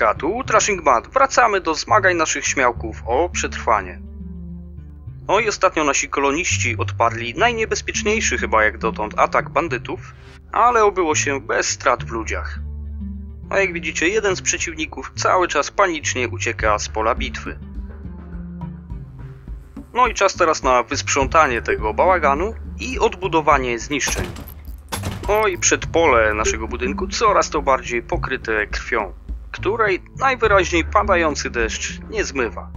Hejka, tu Trashing Mad. Wracamy do zmagań naszych śmiałków o przetrwanie. No i ostatnio nasi koloniści odparli najniebezpieczniejszy chyba jak dotąd atak bandytów, ale obyło się bez strat w ludziach. A jak widzicie, jeden z przeciwników cały czas panicznie ucieka z pola bitwy. No i czas teraz na wysprzątanie tego bałaganu i odbudowanie zniszczeń. No i przedpole naszego budynku coraz to bardziej pokryte krwią, której najwyraźniej padający deszcz nie zmywa.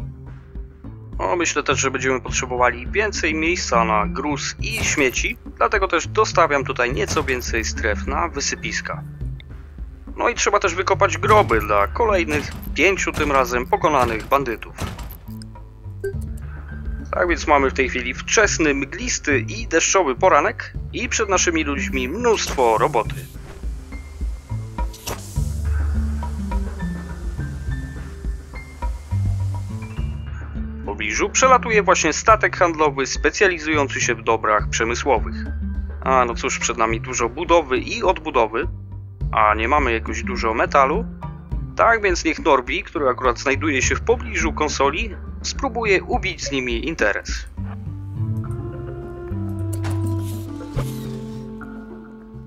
No, myślę też, że będziemy potrzebowali więcej miejsca na gruz i śmieci, dlatego też dostawiam tutaj nieco więcej stref na wysypiska. No i trzeba też wykopać groby dla kolejnych pięciu tym razem pokonanych bandytów. Tak więc mamy w tej chwili wczesny, mglisty i deszczowy poranek i przed naszymi ludźmi mnóstwo roboty. Pobliżu przelatuje właśnie statek handlowy specjalizujący się w dobrach przemysłowych. A no cóż, przed nami dużo budowy i odbudowy, a nie mamy jakoś dużo metalu. Tak więc niech Norbi, który akurat znajduje się w pobliżu konsoli, spróbuje ubić z nimi interes.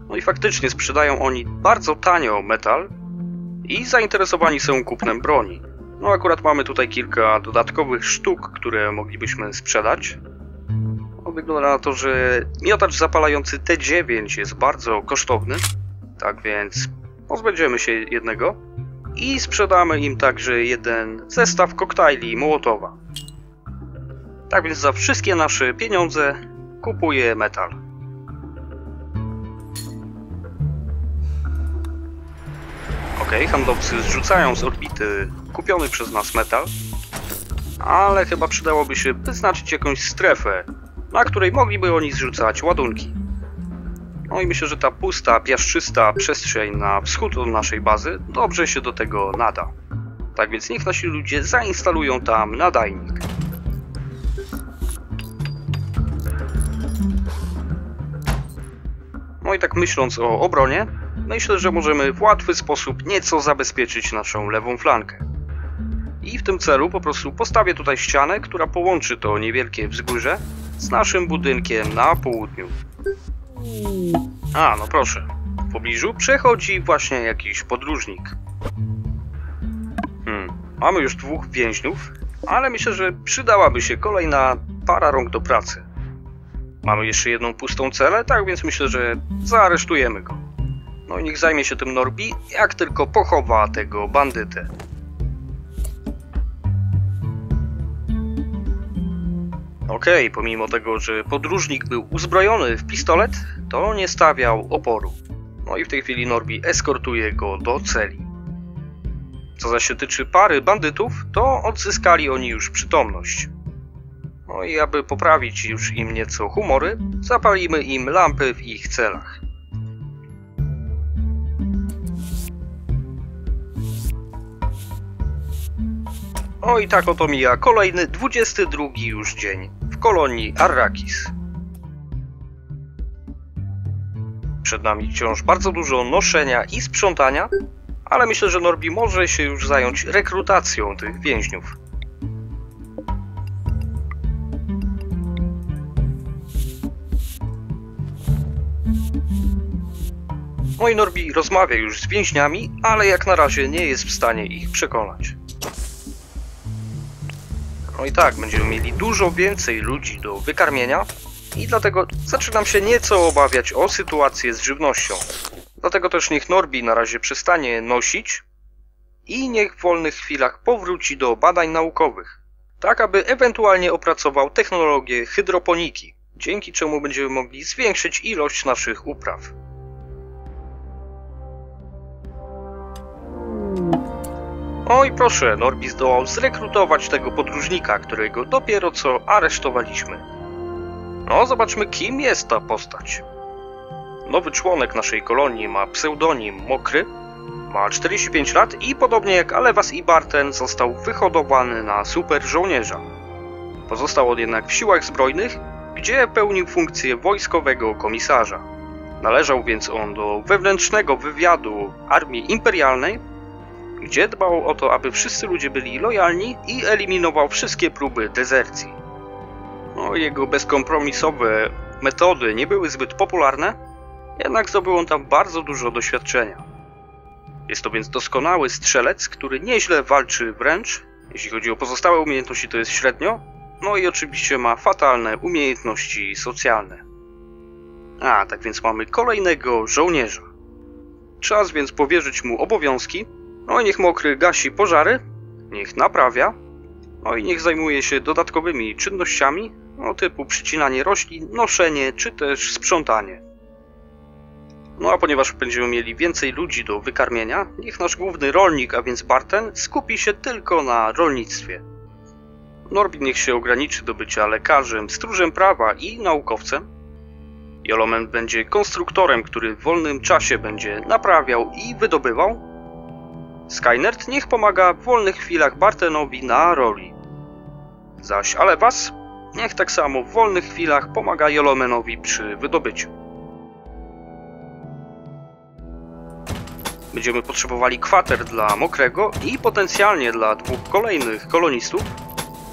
No i faktycznie sprzedają oni bardzo tanio metal i zainteresowani są kupnem broni. No akurat mamy tutaj kilka dodatkowych sztuk, które moglibyśmy sprzedać. Wygląda na to, że miotacz zapalający T9 jest bardzo kosztowny, tak więc pozbędziemy się jednego i sprzedamy im także jeden zestaw koktajli Mołotowa. Tak więc za wszystkie nasze pieniądze kupuję metal. Ok, handlowcy zrzucają z orbity kupiony przez nas metal, ale chyba przydałoby się wyznaczyć jakąś strefę, na której mogliby oni zrzucać ładunki. No i myślę, że ta pusta, piaszczysta przestrzeń na wschód od naszej bazy dobrze się do tego nada. Tak więc niech nasi ludzie zainstalują tam nadajnik. No i tak myśląc o obronie, myślę, że możemy w łatwy sposób nieco zabezpieczyć naszą lewą flankę. I w tym celu po prostu postawię tutaj ścianę, która połączy to niewielkie wzgórze z naszym budynkiem na południu. A, no proszę. W pobliżu przechodzi właśnie jakiś podróżnik. Hmm, mamy już dwóch więźniów, ale myślę, że przydałaby się kolejna para rąk do pracy. Mamy jeszcze jedną pustą celę, tak więc myślę, że zaaresztujemy go. No niech zajmie się tym Norbi, jak tylko pochowa tego bandytę. Okej, pomimo tego, że podróżnik był uzbrojony w pistolet, to nie stawiał oporu. No i w tej chwili Norbi eskortuje go do celi. Co zaś się tyczy pary bandytów, to odzyskali oni już przytomność. No i aby poprawić już im nieco humory, zapalimy im lampy w ich celach. O i tak oto mija kolejny 22 już dzień w kolonii Arrakis. Przed nami wciąż bardzo dużo noszenia i sprzątania, ale myślę, że Norbi może się już zająć rekrutacją tych więźniów. No i Norbi rozmawia już z więźniami, ale jak na razie nie jest w stanie ich przekonać. No i tak, będziemy mieli dużo więcej ludzi do wykarmienia i dlatego zaczynam się nieco obawiać o sytuację z żywnością. Dlatego też niech Norbi na razie przestanie nosić i niech w wolnych chwilach powróci do badań naukowych, tak aby ewentualnie opracował technologię hydroponiki, dzięki czemu będziemy mogli zwiększyć ilość naszych upraw. Oj proszę, Norbi zdołał zrekrutować tego podróżnika, którego dopiero co aresztowaliśmy. No, zobaczmy kim jest ta postać. Nowy członek naszej kolonii ma pseudonim Mokry, ma 45 lat i podobnie jak Alevas i Barten został wyhodowany na super żołnierza. Pozostał on jednak w siłach zbrojnych, gdzie pełnił funkcję wojskowego komisarza. Należał więc on do wewnętrznego wywiadu armii imperialnej, gdzie dbał o to, aby wszyscy ludzie byli lojalni i eliminował wszystkie próby dezercji. No, jego bezkompromisowe metody nie były zbyt popularne, jednak zdobył on tam bardzo dużo doświadczenia. Jest to więc doskonały strzelec, który nieźle walczy wręcz. Jeśli chodzi o pozostałe umiejętności, to jest średnio. No i oczywiście ma fatalne umiejętności socjalne. A, tak więc mamy kolejnego żołnierza. Czas więc powierzyć mu obowiązki. No i niech mokry gasi pożary, niech naprawia, no i niech zajmuje się dodatkowymi czynnościami, no typu przycinanie roślin, noszenie czy też sprzątanie. No a ponieważ będziemy mieli więcej ludzi do wykarmienia, niech nasz główny rolnik, a więc Barten, skupi się tylko na rolnictwie. Norbin niech się ograniczy do bycia lekarzem, stróżem prawa i naukowcem. Jolomen będzie konstruktorem, który w wolnym czasie będzie naprawiał i wydobywał. Skynert niech pomaga w wolnych chwilach Bartenowi na roli. Zaś Alevas niech tak samo w wolnych chwilach pomaga Jolomenowi przy wydobyciu. Będziemy potrzebowali kwater dla Mokrego i potencjalnie dla dwóch kolejnych kolonistów,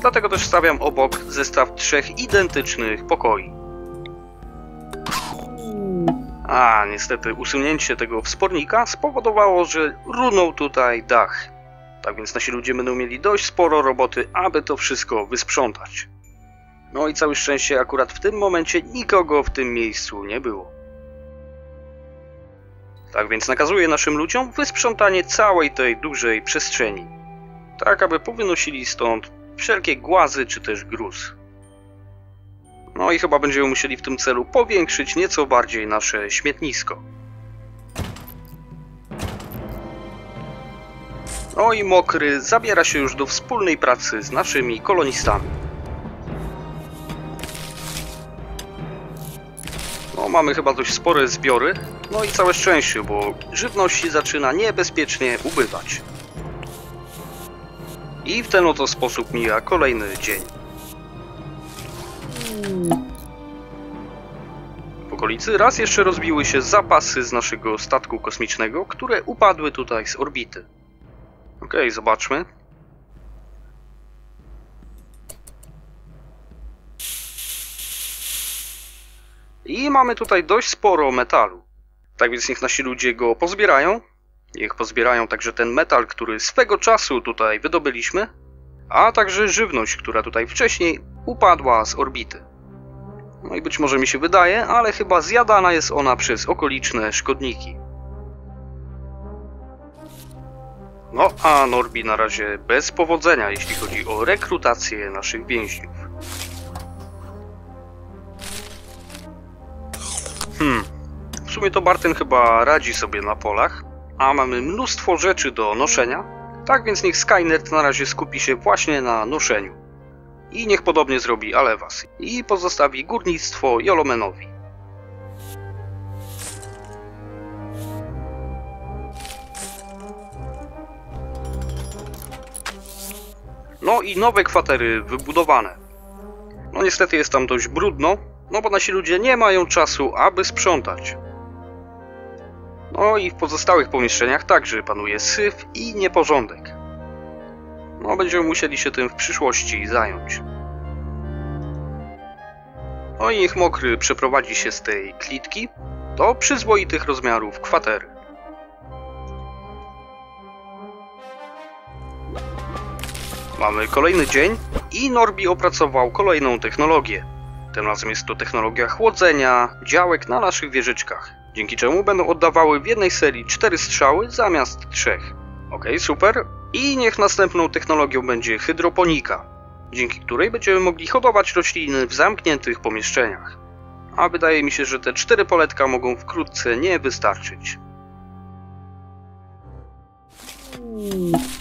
dlatego też stawiam obok zestaw trzech identycznych pokoi. A, niestety usunięcie tego wspornika spowodowało, że runął tutaj dach. Tak więc nasi ludzie będą mieli dość sporo roboty, aby to wszystko wysprzątać. No i całe szczęście akurat w tym momencie nikogo w tym miejscu nie było. Tak więc nakazuję naszym ludziom wysprzątanie całej tej dużej przestrzeni. Tak, aby powynosili stąd wszelkie głazy czy też gruz. No i chyba będziemy musieli w tym celu powiększyć nieco bardziej nasze śmietnisko. No i Mokry zabiera się już do wspólnej pracy z naszymi kolonistami. No, mamy chyba dość spore zbiory. No i całe szczęście, bo żywności zaczyna niebezpiecznie ubywać. I w ten oto sposób mija kolejny dzień. W okolicy raz jeszcze rozbiły się zapasy z naszego statku kosmicznego, które upadły tutaj z orbity. Ok, zobaczmy. I mamy tutaj dość sporo metalu. Tak więc niech nasi ludzie go pozbierają. Niech pozbierają także ten metal, który swego czasu tutaj wydobyliśmy, a także żywność, która tutaj wcześniej upadła z orbity. No i być może mi się wydaje, ale chyba zjadana jest ona przez okoliczne szkodniki. No a Norbi na razie bez powodzenia, jeśli chodzi o rekrutację naszych więźniów. Hmm, w sumie to Barten chyba radzi sobie na polach, a mamy mnóstwo rzeczy do noszenia, tak więc niech Skynet na razie skupi się właśnie na noszeniu. I niech podobnie zrobi Alevas i pozostawi górnictwo Jolomenowi. No i nowe kwatery wybudowane. No niestety jest tam dość brudno, no bo nasi ludzie nie mają czasu, aby sprzątać. No i w pozostałych pomieszczeniach także panuje syf i nieporządek. No będziemy musieli się tym w przyszłości zająć. No i niech Mokry przeprowadzi się z tej klitki do przyzwoitych rozmiarów kwatery. Mamy kolejny dzień i Norbi opracował kolejną technologię. Tym razem jest to technologia chłodzenia działek na naszych wieżyczkach, dzięki czemu będą oddawały w jednej serii 4 strzały zamiast 3. Ok, super. I niech następną technologią będzie hydroponika, dzięki której będziemy mogli hodować rośliny w zamkniętych pomieszczeniach. A wydaje mi się, że te cztery poletka mogą wkrótce nie wystarczyć.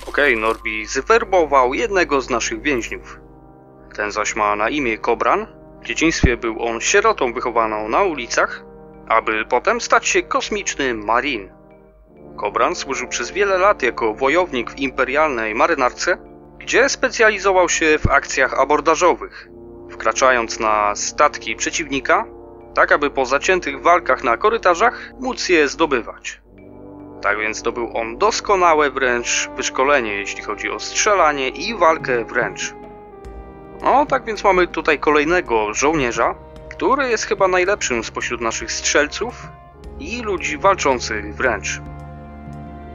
Okay, Norbi zwerbował jednego z naszych więźniów. Ten zaś ma na imię Kobran. W dzieciństwie był on sierotą wychowaną na ulicach, aby potem stać się kosmicznym Marine. Kobran służył przez wiele lat jako wojownik w imperialnej marynarce, gdzie specjalizował się w akcjach abordażowych, wkraczając na statki przeciwnika, tak aby po zaciętych walkach na korytarzach móc je zdobywać. Tak więc zdobył on doskonałe wręcz wyszkolenie, jeśli chodzi o strzelanie i walkę wręcz. No, tak więc mamy tutaj kolejnego żołnierza, który jest chyba najlepszym spośród naszych strzelców i ludzi walczących wręcz.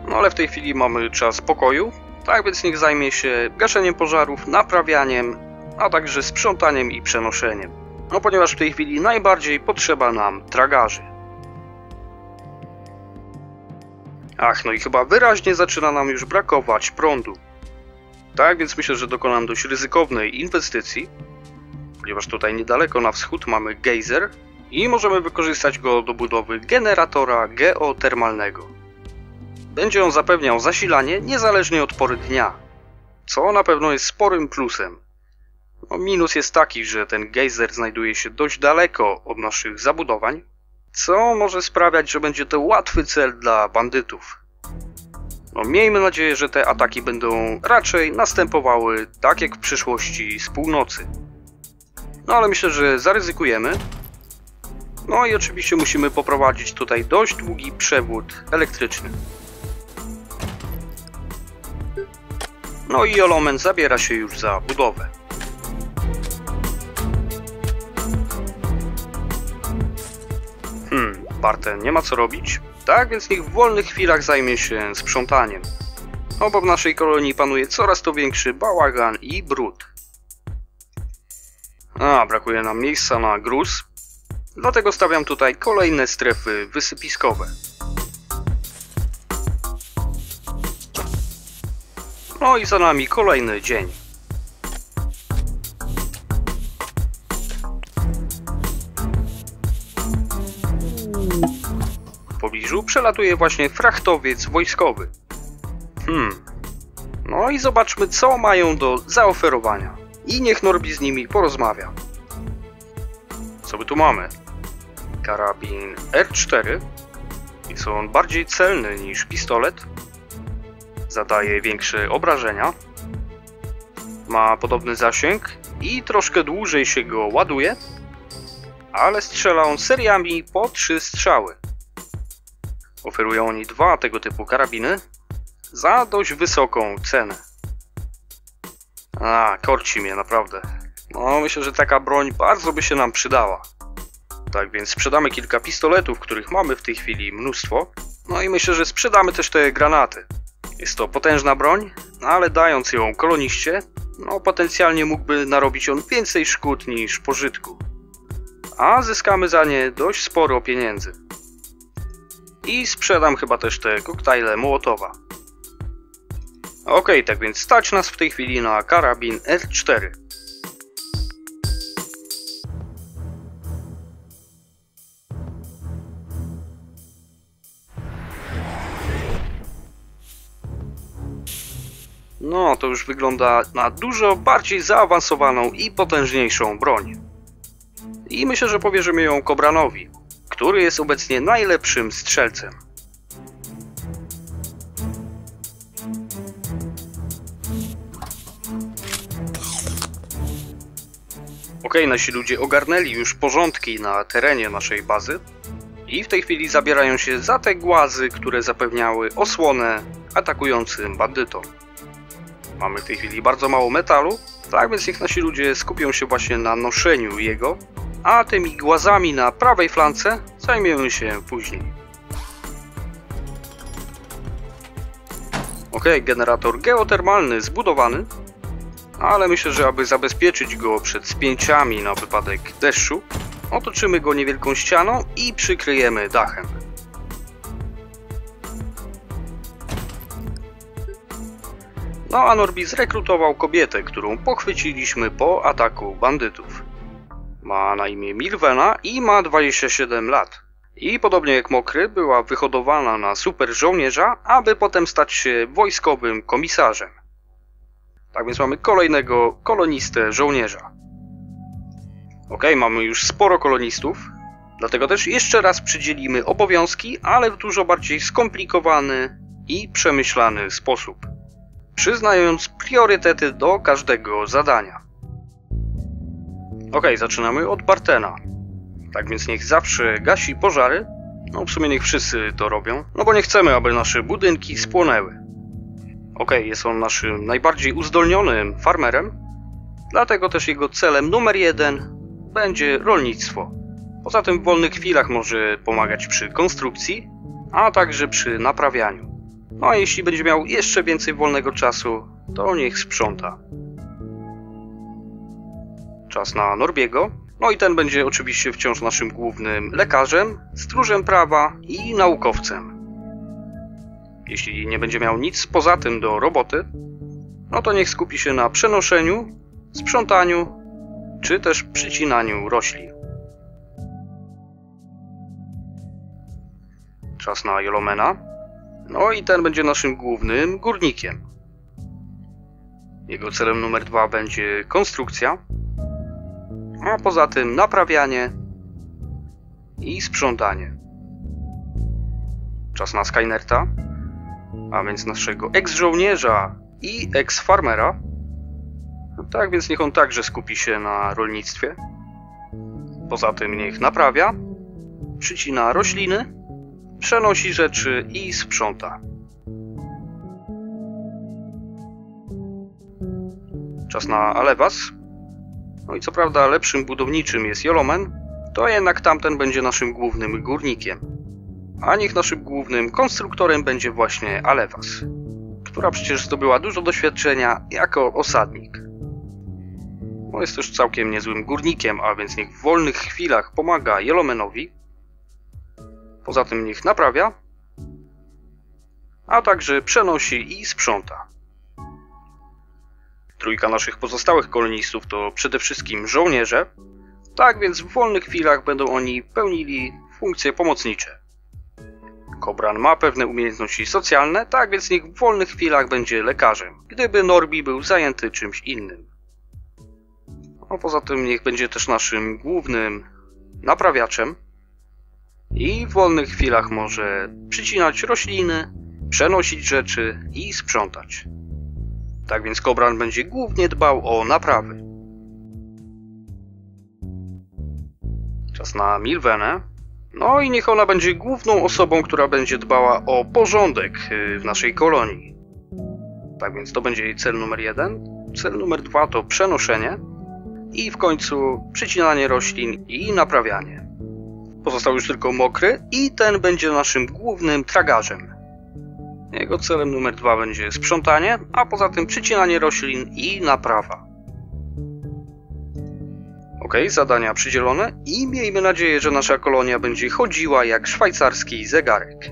No ale w tej chwili mamy czas pokoju, tak więc niech zajmie się gaszeniem pożarów, naprawianiem, a także sprzątaniem i przenoszeniem. No ponieważ w tej chwili najbardziej potrzeba nam tragarzy. Ach, no i chyba wyraźnie zaczyna nam już brakować prądu. Tak więc myślę, że dokonam dość ryzykownej inwestycji, ponieważ tutaj niedaleko na wschód mamy gejzer i możemy wykorzystać go do budowy generatora geotermalnego. Będzie on zapewniał zasilanie niezależnie od pory dnia, co na pewno jest sporym plusem. No, minus jest taki, że ten gejzer znajduje się dość daleko od naszych zabudowań, co może sprawiać, że będzie to łatwy cel dla bandytów. No, miejmy nadzieję, że te ataki będą raczej następowały tak jak w przyszłości z północy. No ale myślę, że zaryzykujemy. No i oczywiście musimy poprowadzić tutaj dość długi przewód elektryczny. No i Olomen zabiera się już za budowę. Hmm, Barten nie ma co robić? Tak, więc niech w wolnych chwilach zajmie się sprzątaniem. Bo w naszej kolonii panuje coraz to większy bałagan i brud. A, brakuje nam miejsca na gruz. Dlatego stawiam tutaj kolejne strefy wysypiskowe. No i za nami kolejny dzień. W pobliżu przelatuje właśnie frachtowiec wojskowy. Hmm. No i zobaczmy, co mają do zaoferowania. I niech Norbi z nimi porozmawia. Co by tu mamy? Karabin R4. Jest on bardziej celny niż pistolet. Zadaje większe obrażenia. Ma podobny zasięg i troszkę dłużej się go ładuje. Ale strzela on seriami po trzy strzały. Oferują oni dwa tego typu karabiny za dość wysoką cenę. A, korci mnie naprawdę. No, myślę, że taka broń bardzo by się nam przydała. Tak więc sprzedamy kilka pistoletów, których mamy w tej chwili mnóstwo. No i myślę, że sprzedamy też te granaty. Jest to potężna broń, ale dając ją koloniście, no potencjalnie mógłby narobić on więcej szkód niż pożytku. A zyskamy za nie dość sporo pieniędzy. I sprzedam chyba też te koktajle Mołotowa. Ok, tak więc stać nas w tej chwili na karabin R4. No, to już wygląda na dużo bardziej zaawansowaną i potężniejszą broń. I myślę, że powierzymy ją Kobranowi, który jest obecnie najlepszym strzelcem. Ok, nasi ludzie ogarnęli już porządki na terenie naszej bazy i w tej chwili zabierają się za te głazy, które zapewniały osłonę atakującym bandytom. Mamy w tej chwili bardzo mało metalu, tak więc niech nasi ludzie skupią się właśnie na noszeniu jego, a tymi głazami na prawej flance zajmiemy się później. Ok, generator geotermalny zbudowany, ale myślę, że aby zabezpieczyć go przed spięciami na wypadek deszczu, otoczymy go niewielką ścianą i przykryjemy dachem. No a Norbi zrekrutował kobietę, którą pochwyciliśmy po ataku bandytów. Ma na imię Milvena i ma 27 lat. I podobnie jak Mokry była wyhodowana na super żołnierza, aby potem stać się wojskowym komisarzem. Tak więc mamy kolejnego kolonistę żołnierza. Ok, mamy już sporo kolonistów, dlatego też jeszcze raz przydzielimy obowiązki, ale w dużo bardziej skomplikowany i przemyślany sposób, przyznając priorytety do każdego zadania. Ok, zaczynamy od Bartena. Tak więc niech zawsze gasi pożary No w sumie niech wszyscy to robią, no bo nie chcemy, aby nasze budynki spłonęły. Okej, jest on naszym najbardziej uzdolnionym farmerem, dlatego też jego celem numer jeden będzie rolnictwo. Poza tym w wolnych chwilach może pomagać przy konstrukcji, a także przy naprawianiu. No a jeśli będzie miał jeszcze więcej wolnego czasu, to niech sprząta. Czas na Norbiego. No i ten będzie oczywiście wciąż naszym głównym lekarzem, stróżem prawa i naukowcem. Jeśli nie będzie miał nic poza tym do roboty, no to niech skupi się na przenoszeniu, sprzątaniu czy też przycinaniu roślin. Czas na Jolomena. No i ten będzie naszym głównym górnikiem. Jego celem numer dwa będzie konstrukcja, a poza tym naprawianie i sprzątanie. Czas na Skynerta, a więc naszego ex-żołnierza i ex-farmera. Tak więc niech on także skupi się na rolnictwie. Poza tym niech naprawia, przycina rośliny, przenosi rzeczy i sprząta. Czas na Alevas. No i co prawda lepszym budowniczym jest Jolomen, to jednak tamten będzie naszym głównym górnikiem. A niech naszym głównym konstruktorem będzie właśnie Alevas, która przecież zdobyła dużo doświadczenia jako osadnik. No jest też całkiem niezłym górnikiem, a więc niech w wolnych chwilach pomaga Jelomenowi. Poza tym niech naprawia, a także przenosi i sprząta. Trójka naszych pozostałych kolonistów to przede wszystkim żołnierze, tak więc w wolnych chwilach będą oni pełnili funkcje pomocnicze. Kobran ma pewne umiejętności socjalne, tak więc niech w wolnych chwilach będzie lekarzem, gdyby Norbi był zajęty czymś innym. A poza tym niech będzie też naszym głównym naprawiaczem i w wolnych chwilach może przycinać rośliny, przenosić rzeczy i sprzątać. Tak więc Kobran będzie głównie dbał o naprawy. Czas na Milwenę. No i niech ona będzie główną osobą, która będzie dbała o porządek y, w naszej kolonii. Tak więc to będzie jej cel numer jeden. Cel numer dwa to przenoszenie i w końcu przycinanie roślin i naprawianie. Pozostał już tylko mokry i ten będzie naszym głównym tragarzem. Jego celem numer dwa będzie sprzątanie, a poza tym przycinanie roślin i naprawa. Ok, zadania przydzielone i miejmy nadzieję, że nasza kolonia będzie chodziła jak szwajcarski zegarek.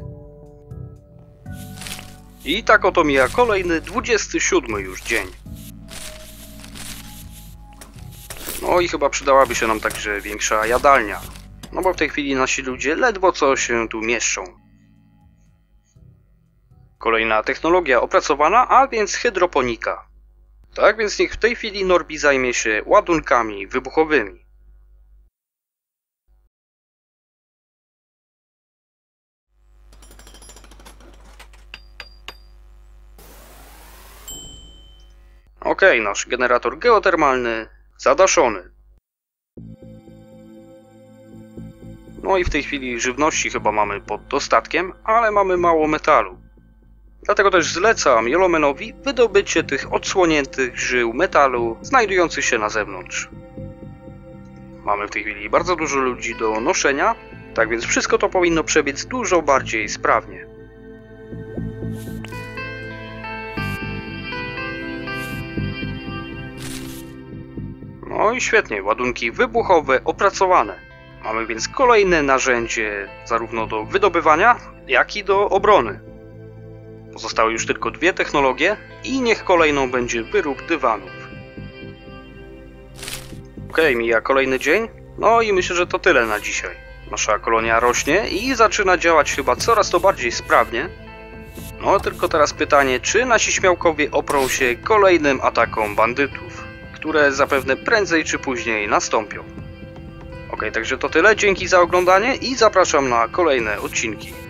I tak oto mija kolejny 27 już dzień. No i chyba przydałaby się nam także większa jadalnia. No bo w tej chwili nasi ludzie ledwo co się tu mieszczą. Kolejna technologia opracowana, a więc hydroponika. Tak więc niech w tej chwili Norbi zajmie się ładunkami wybuchowymi. Ok, nasz generator geotermalny zadaszony. No i w tej chwili żywności chyba mamy pod dostatkiem, ale mamy mało metalu. Dlatego też zlecam Jolomenowi wydobycie tych odsłoniętych żył metalu znajdujących się na zewnątrz. Mamy w tej chwili bardzo dużo ludzi do noszenia, tak więc wszystko to powinno przebiec dużo bardziej sprawnie. No i świetnie, ładunki wybuchowe opracowane. Mamy więc kolejne narzędzie zarówno do wydobywania, jak i do obrony. Pozostały już tylko dwie technologie i niech kolejną będzie wyrób dywanów. Ok, mija kolejny dzień. No i myślę, że to tyle na dzisiaj. Nasza kolonia rośnie i zaczyna działać chyba coraz to bardziej sprawnie. No tylko teraz pytanie, czy nasi śmiałkowie oprą się kolejnym atakom bandytów, które zapewne prędzej czy później nastąpią. Ok, także to tyle. Dzięki za oglądanie i zapraszam na kolejne odcinki.